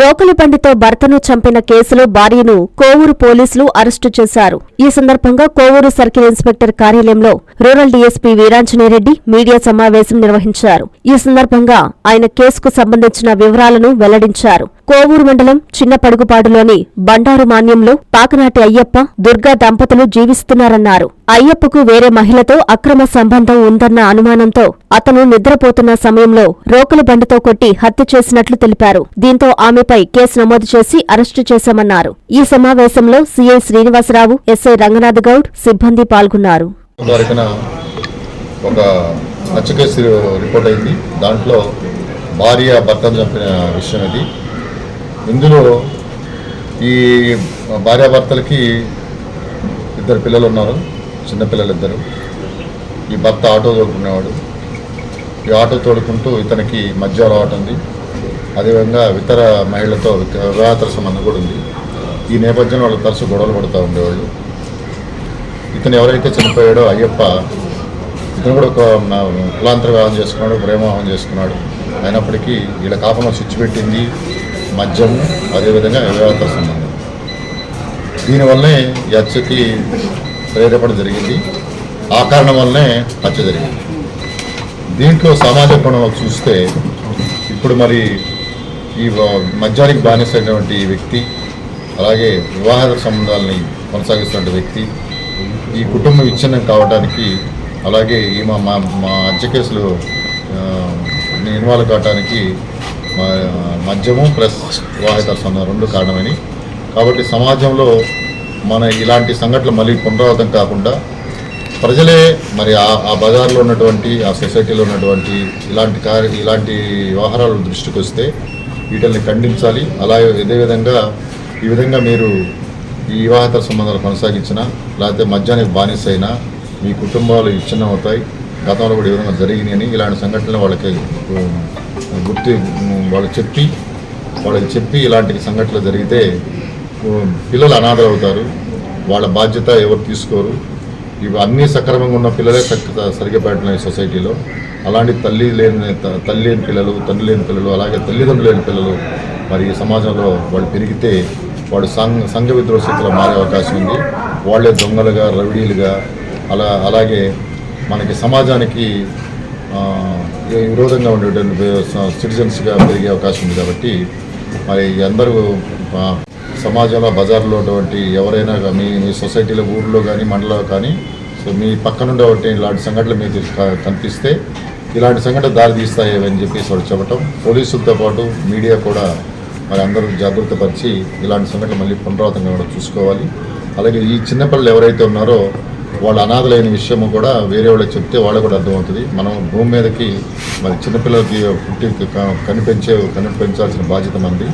రోకలిబండితో భర్తను చంపిన కేసులో భార్యను కోవూరు పోలీసులు అరెస్టు చేశారు. ఈ సందర్భంగా కోవూరు సర్కిల్ ఇన్స్పెక్టర్ కార్యాలయంలో రూరల్ డీఎస్పీ వీరాంజనేరెడ్డి మీడియా సమావేశం నిర్వహించారు. ఈ సందర్భంగా ఆయన కేసుకు సంబంధించిన వివరాలను వెల్లడించారు. కోవూరు మండలం చిన్నపడుగుపాడులోని బండారు మాన్యంలో పాకనాటి అయ్యప్ప దుర్గా దంపతులు జీవిస్తున్నారన్నారు. అయ్యప్పకు వేరే మహిళతో అక్రమ సంబంధం ఉందన్న అనుమానంతో అతను నిద్రపోతున్న సమయంలో రోకలు బండితో కొట్టి హత్య చేసినట్లు తెలిపారు. దీంతో ఆమెపై కేసు నమోదు చేసి అరెస్టు చేశామన్నారు. ఈ సమావేశంలో సీఐ శ్రీనివాసరావు ఎస్ఐ రంగనాథ్ గౌడ్ సిబ్బంది పాల్గొన్నారు. ఒక హత్య కేసు రిపోర్ట్ అయింది. దాంట్లో భార్య భర్తను చంపిన విషయం ఇది ఇందులో ఈ భార్యాభర్తలకి ఇద్దరు పిల్లలు ఉన్నారు చిన్నపిల్లలు ఇద్దరు. ఈ భర్త ఆటో తోడుకునేవాడు. ఈ ఆటో తోడుకుంటూ ఇతనికి మధ్య అలవాటు ఉంది. అదేవిధంగా ఇతర మహిళలతో వివాహతర సంబంధం కూడా ఉంది. ఈ నేపథ్యంలో వాళ్ళు తరచు గొడవలు పడుతూ ఉండేవాళ్ళు. ఇతను ఎవరైతే చనిపోయాడో అయ్యప్ప ఇతను కూడా ఒక కులాంతర వివాహం చేసుకున్నాడు ప్రేమవివాహం చేసుకున్నాడు. అయినప్పటికీ వీళ్ళ కాపంలో స్విచ్ పెట్టింది. మద్యం అదేవిధంగా వివాహతర సంబంధం దీనివల్లనే ఈ హత్యకి ప్రేరేపణ జరిగింది. ఆ కారణం వల్లనే హత్య జరిగింది. దీంట్లో సామాజిక కోణంలో చూస్తే ఇప్పుడు మరి ఈ మద్యానికి బానిసైనటువంటి వ్యక్తి అలాగే వివాహ సంబంధాలని కొనసాగిస్తున్న వ్యక్తి ఈ కుటుంబం విచ్ఛిన్నం కావడానికి అలాగే ఈ మా మా మా హత్య కేసులో ఇన్వాల్వ్ కావడానికి మద్యము ప్లస్ వివాహిత సంబంధం రెండు కారణమని కాబట్టి సమాజంలో మన ఇలాంటి సంఘటనలు మళ్ళీ పునరావృతం కాకుండా ప్రజలే మరి ఆ ఆ బజార్లో ఉన్నటువంటి ఆ సొసైటీలో ఉన్నటువంటి ఇలాంటి కార్య ఇలాంటి వ్యవహారాలు దృష్టికి వస్తే వీటిని ఖండించాలి. అలాగే ఇదే విధంగా ఈ విధంగా మీరు ఈ వివాహేతర సంబంధాలు కొనసాగించినా లేకపోతే మద్యానికి బానిస అయినా మీ కుటుంబాలు విచ్ఛిన్నం అవుతాయి గతంలో కూడా ఈ విధంగా జరిగినాయని ఇలాంటి సంఘటనలు వాళ్ళకి గుర్తు వాళ్ళు వాళ్ళకి చెప్పి వాళ్ళకి చెప్పి ఇలాంటి సంఘటనలు జరిగితే పిల్లలు అనాథలు అవుతారు. వాళ్ళ బాధ్యత ఎవరు తీసుకోరు. ఇవి అన్నీ సక్రమంగా ఉన్న పిల్లలే సరిగ్గా పెట్టినాయి సొసైటీలో. అలాంటి తల్లి లేని త- తల్లి లేని పిల్లలు తండ్రి లేని పిల్లలు అలాగే తల్లిదండ్రులు లేని పిల్లలు మరి ఈ సమాజంలో వాళ్ళు పెరిగితే వాడు సంఘ సంఘ విద్రోహ స్థితిలో మారే అవకాశం ఉంది. వాళ్ళే దొంగలుగా రవిడీలుగా అలా అలాగే మనకి సమాజానికి విరోధంగా ఉండేటువంటి సిటిజన్స్గా పెరిగే అవకాశం ఉంది కాబట్టి మరి అందరూ సమాజంలో బజార్లో ఉన్నటువంటి ఎవరైనా మీ మీ సొసైటీలో ఊర్లో కానీ మండలంలో కానీ సో మీ పక్కన ఉండేటువంటి ఇలాంటి సంఘటనలు మీకు కనిపిస్తే ఇలాంటి సంఘటన దారి తీస్తాయి అని చెప్పేసి వాళ్ళు చెప్పటం. పోలీసులతో పాటు మీడియా కూడా మరి అందరూ జాగ్రత్త పరిచి ఇలాంటి సంఘటనలు మళ్ళీ పునరావృతంగా కూడా చూసుకోవాలి. అలాగే ఈ చిన్నపిల్లలు ఎవరైతే ఉన్నారో వాళ్ళు అనాథలైన విషయము కూడా వేరే వాళ్ళకి చెప్తే వాళ్ళకి కూడా అర్థమవుతుంది. మనం భూమి మీదకి మరి చిన్నపిల్లలకి పుట్టి కనిపించే కనిపించాల్సిన బాధ్యత మంది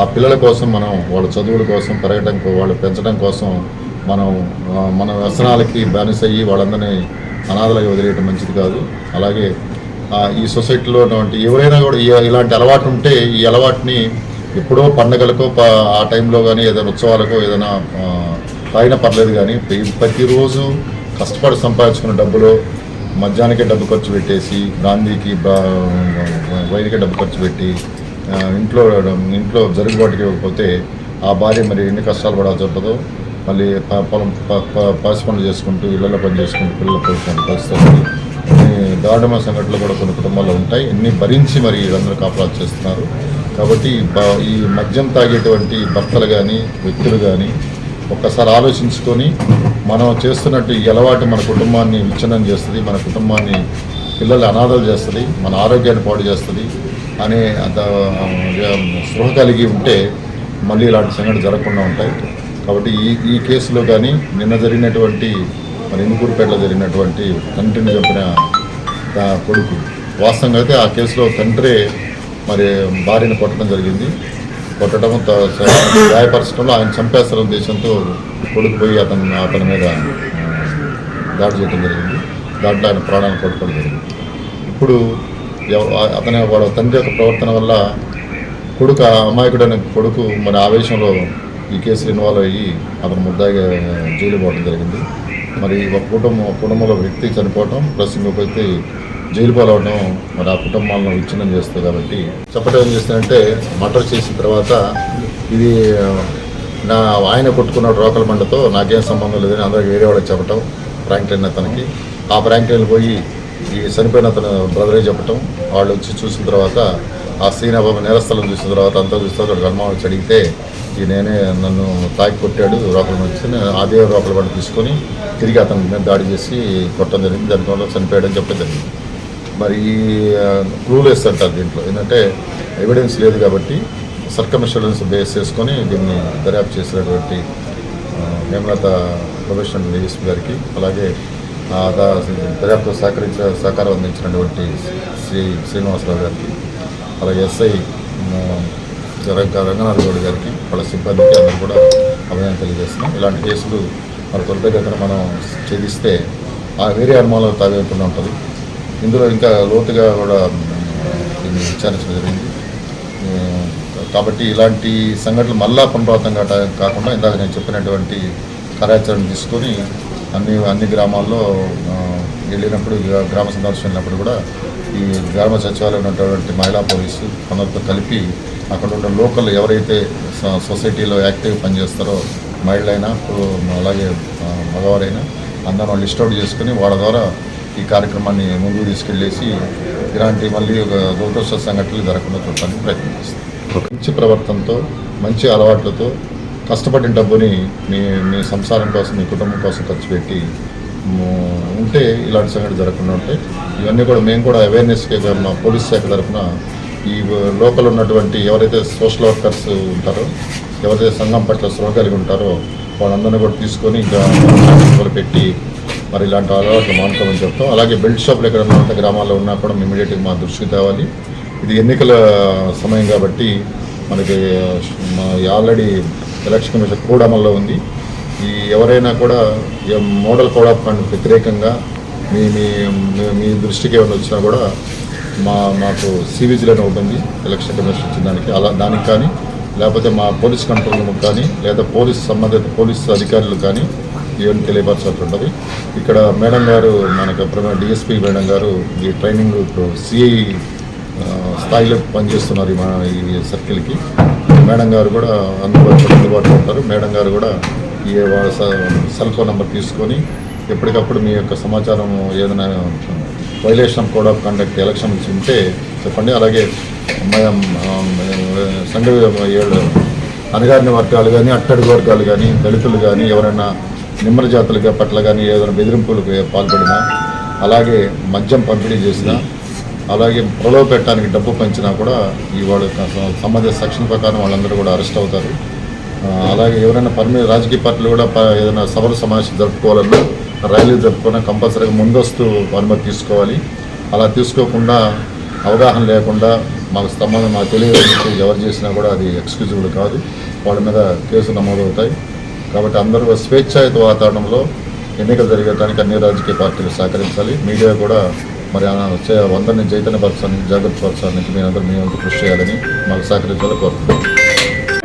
ఆ పిల్లల కోసం మనం వాళ్ళ చదువుల కోసం పెరగడం వాళ్ళు పెంచడం కోసం మనం మన వ్యసనాలకి బానిసయ్యి వాళ్ళందరినీ అనాథలకి వదిలేయటం మంచిది కాదు. అలాగే ఈ సొసైటీలో ఉన్నటువంటి ఎవరైనా కూడా ఇలాంటి అలవాటు ఉంటే ఈ అలవాటుని ఎప్పుడో పండగలకో ఆ టైంలో కానీ ఏదైనా ఉత్సవాలకో ఏదైనా తాగినా పర్లేదు కానీ ప్రతిరోజు కష్టపడి సంపాదించుకున్న డబ్బులో మద్యానికే డబ్బు ఖర్చు పెట్టేసి గాంధీకి వైద్యకే డబ్బు ఖర్చు పెట్టి ఇంట్లో ఇంట్లో జరుగుబాటుకి ఇవ్వకపోతే ఆ భార్య మరి ఎన్ని కష్టాలు పడాల్సి ఉంటుందో మళ్ళీ ప- పొలం ప- పనులు చేసుకుంటూ ఇళ్ళలో పని చేసుకుంటూ పిల్లల పోషణ పరిస్థితి. దారుణమైన సంఘటనలు కూడా కొన్ని కుటుంబాల్లో ఉంటాయి. ఇన్ని భరించి మరి వీళ్ళందరూ కాపలా చేస్తున్నారు. కాబట్టి ఈ మద్యం తాగేటువంటి భర్తలు కానీ వ్యక్తులు కానీ ఒక్కసారి ఆలోచించుకొని మనం చేస్తున్నట్టు ఈ అలవాటు మన కుటుంబాన్ని విచ్ఛిన్నం చేస్తుంది మన కుటుంబాన్ని పిల్లలు అనాథలు చేస్తుంది మన ఆరోగ్యాన్ని పాడు చేస్తుంది అనే అంత స్పృహ కలిగి ఉంటే మళ్ళీ ఇలాంటి సంఘటన జరగకుండా ఉంటాయి. కాబట్టి ఈ ఈ కేసులో కానీ నిన్న జరిగినటువంటి మరి ఇందుకూరుపేటలో జరిగినటువంటి తండ్రిని చెప్పిన కొడుకు. వాస్తవంగా అయితే ఆ కేసులో తండ్రే మరి భార్యను కొట్టడం జరిగింది. కొట్టడం గాయపరచడంలో ఆయన చంపేస్తారు ఉద్దేశంతో కొడుకుపోయి అతను అతని మీద దాడి చేయడం జరిగింది. దాంట్లో ఆయన ప్రాణాలు కొట్టుకోవడం జరిగింది. ఇప్పుడు అతని వాళ్ళ తండ్రి యొక్క ప్రవర్తన వల్ల కొడుకు అమాయకుడైన కొడుకు మరి ఆవేశంలో ఈ కేసులు ఇన్వాల్వ్ అయ్యి అతను ముద్దాయిగా జైలు పోవడం జరిగింది. మరి ఒక కుటుంబం కుటుంబంలో వ్యక్తి చనిపోవటం ప్లస్ ఇంకొక వ్యక్తి జైలు పాలవడం మరి ఆ కుటుంబాలను విచ్ఛిన్నం చేస్తుంది కాబట్టి చెప్పడం ఏం చేస్తానంటే మటర్ చేసిన తర్వాత ఇది నా ఆయన కొట్టుకున్న రోకల మండతో నాకేం సంబంధం లేదని అందరికి వేరే వాళ్ళకి చెప్పటం ఫ్రాంక్లైన్ అతనికి. ఆ ఫ్రాంక్లైన్ పోయి ఈ చనిపోయిన అతను బ్రదరే చెప్పటం వాళ్ళు వచ్చి చూసిన తర్వాత ఆ సీనాబాబు నేరస్థలం చూసిన తర్వాత అంతా చూస్తే అక్కడ అనుమానం వచ్చి అడిగితే ఈ నేనే నన్ను తాకి కొట్టాడు రోకల వచ్చి అదే రోకల బండి తీసుకొని తిరిగి అతని మీద దాడి చేసి కొట్టడం జరిగింది. దానివల్ల చనిపోయాడని చెప్పడం జరిగింది. మరి ఈ క్లూలెస్ అంటారు దీంట్లో. ఏంటంటే ఎవిడెన్స్ లేదు కాబట్టి సర్కమిషన్స్ బేస్ చేసుకొని దీన్ని దర్యాప్తు చేసినటువంటి హేమలత ప్రొఫెషనల్ డిఎస్పీ గారికి అలాగే దర్యాప్తు సహకరించ సహకారం అందించినటువంటి శ్రీ శ్రీనివాసరావు గారికి అలాగే ఎస్ఐ రంగనాథ్ గౌడ్ గారికి వాళ్ళ సిబ్బందికి అందరూ కూడా అభినందన తెలియజేస్తున్నాం. ఇలాంటి కేసులు మరి త్వరితగతిన మనం ఛేదిస్తే ఆ వేరే అనుమానాలు తాగేకుండా ఉంటుంది. ఇందులో ఇంకా లోతుగా కూడా దీన్ని విచారించడం జరిగింది. కాబట్టి ఇలాంటి సంఘటనలు మళ్ళా పునరావృతం కాకుండా ఇందాక నేను చెప్పినటువంటి కార్యాచరణ తీసుకొని అన్ని అన్ని గ్రామాల్లో వెళ్ళినప్పుడు గ్రామ సందర్శన వెళ్ళినప్పుడు కూడా ఈ గ్రామ సచివాలయం ఉన్నటువంటి మహిళా పోలీసు కొందరితో కలిపి అక్కడ ఉన్న లోకల్ ఎవరైతే సొసైటీలో యాక్టివ్ పనిచేస్తారో మహిళలైనా అలాగే మగవారైనా అందరం లిస్ట్ అవుట్ చేసుకుని వాళ్ళ ద్వారా ఈ కార్యక్రమాన్ని ముందుకు తీసుకెళ్ళేసి ఇలాంటి మళ్ళీ ఒక దురదృష్ట సంఘటనలు జరగకుండా చూడటానికి ప్రయత్నం మంచి ప్రవర్తనతో మంచి అలవాట్లతో కష్టపడిన డబ్బుని మీ మీ సంసారం కోసం మీ కుటుంబం కోసం ఖర్చు పెట్టి ఉంటే ఇలాంటి సంఘటన జరగకుండా ఉంటాయి. ఇవన్నీ కూడా మేము కూడా అవేర్నెస్కే జరిగిన పోలీస్ శాఖ తరఫున ఈ లోకల్ ఉన్నటువంటి ఎవరైతే సోషల్ వర్కర్స్ ఉంటారో ఎవరైతే సంఘం పట్ల శ్రమ కలిగి ఉంటారో వాళ్ళందరినీ కూడా తీసుకొని ఇంకా పెట్టి మరి ఇలాంటి అలవాట్లు మానుకోమని చెప్తాం. అలాగే బెల్ట్ షాపులు ఎక్కడ ఉన్న గ్రామాల్లో ఉన్నా కూడా ఇమీడియట్గా మా దృష్టికి తేవాలి. ఇది ఎన్నికల సమయం కాబట్టి మనకి మా ఆల్రెడీ ఎలక్షన్ కమిషన్ కోడ్ అమల్లో ఉంది. ఈ ఎవరైనా కూడా మోడల్ కోడ్ ఆఫ్ కండక్ట్ వ్యతిరేకంగా మీ మీ మీ- దృష్టికి ఏమైనా వచ్చినా కూడా మా మాకు సివిజిలని ఉంటుంది. ఎలక్షన్ కమిషన్ ఇచ్చిన దానికి. అలా దానికి కానీ లేకపోతే మా పోలీస్ కంట్రోల్ రూమ్ కానీ లేదా పోలీస్ సంబంధిత పోలీస్ అధికారులు కానీ ఇవన్నీ తెలియపరచాల్సి ఉంటుంది ఇక్కడ మేడం గారు మనకు డిఎస్పీ మేడం గారు ఈ ట్రైనింగ్ ఇప్పుడు సిఐ స్థాయిలో పనిచేస్తున్నారు మన ఈ సర్కిల్కి. మేడం గారు కూడా అందుబాటులో అందుబాటులో ఉంటారు. మేడం గారు కూడా ఈ స- సెల్ ఫోన్ నెంబర్ తీసుకొని ఎప్పటికప్పుడు మీ యొక్క సమాచారం ఏదైనా violation of code of conduct election నుంచి ఉంటే చెప్పండి. అలాగే సంఘ ఏడు అణగారిన వర్గాలు కానీ అట్టడుగు వర్గాలు కానీ దళితులు కానీ ఎవరైనా నిమ్మర జాతులుగా పట్ల కానీ ఏదైనా బెదిరింపులకు పాల్పడినా అలాగే మద్యం పంపిణీ చేసినా అలాగే పొలవ పెట్టడానికి డబ్బు పంచినా కూడా ఈ వాళ్ళ సంబంధిత సెక్షన్ ప్రకారం వాళ్ళందరూ కూడా అరెస్ట్ అవుతారు. అలాగే ఎవరైనా పర్మి రాజకీయ పార్టీలు కూడా ఏదైనా సభలు సమావేశం జరుపుకోవాలన్నా ర్యాలీలు జరుపుకున్నా కంపల్సరీగా ముందస్తు అనుమతి తీసుకోవాలి. అలా తీసుకోకుండా అవగాహన లేకుండా మాకు సంబంధం మాకు తెలియదు ఎవరు చేసినా కూడా అది ఎక్స్క్యూజిబుల్ కాదు. వాళ్ళ మీద కేసులు నమోదవుతాయి. కాబట్టి అందరూ స్వేచ్ఛాయుత వాతావరణంలో ఎన్నికలు జరిగేదానికి అన్ని రాజకీయ పార్టీలు సహకరించాలి. మీడియా కూడా మరి ఆ చే- అందరినీ చైతన్యపరచాలని జాగ్రత్త పరచాలని మీరందరూ మీ వంతు కృషి చేయాలని మాకు సహకరించాలని కోరుతున్నాను